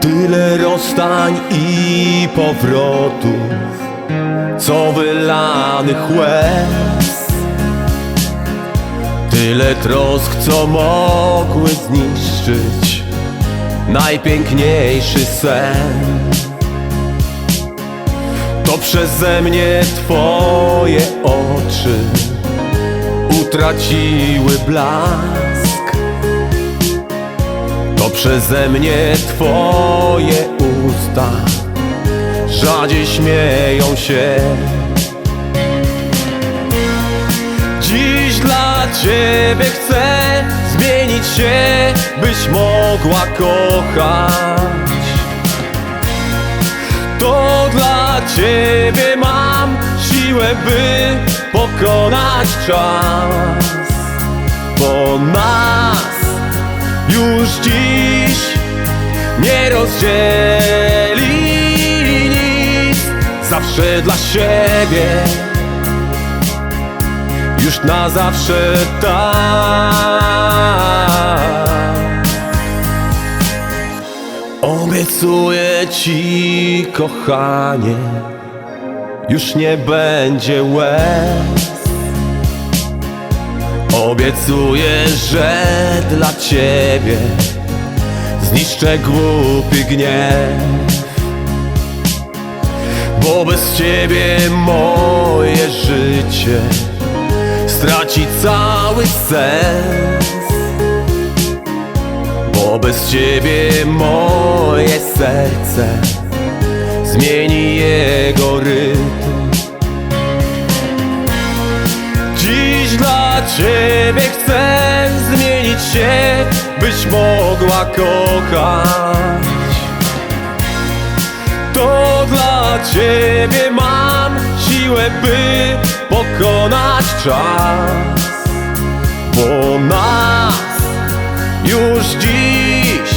Tyle rozstań i powrotów, co wylanych łez. Tyle trosk, co mogły zniszczyć najpiękniejszy sen. To przeze mnie twoje oczy utraciły blask. To przeze mnie twoje usta rzadziej śmieją się. Dziś dla ciebie chcę zmienić się, byś mogła kochać. To dla ciebie mam siłę, by pokonać czas. Bo nas już dziś nie rozdzieli nic. Zawsze dla siebie, już na zawsze tak. Obiecuję ci, kochanie, już nie będzie łez. Obiecuję, że dla ciebie zniszczę głupi gniew. Bo bez ciebie moje życie straci cały sens. Bo bez ciebie moje serce zmieni jego rytm. Dziś dla ciebie chcę zmienić się, byś mogła kochać. To dla ciebie mam siłę, by pokonać czas. Bo nas już dziś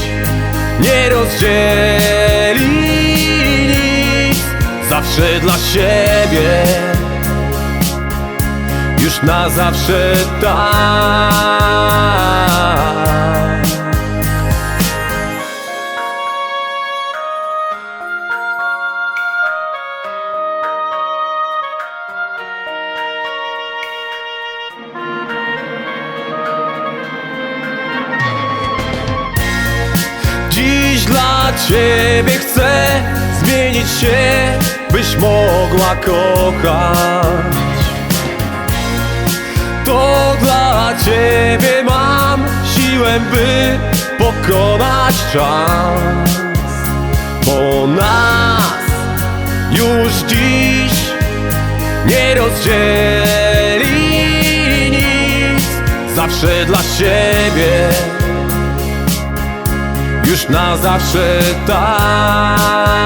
nie rozdzieli Zawsze dla siebie. Już na zawsze tak. Dziś dla ciebie chcę zmienić się, byś mogła kochać. To dla ciebie mam siłę, by pokonać czas. Bo nas już dziś nie rozdzieli nic. Zawsze dla siebie już na zawsze tak.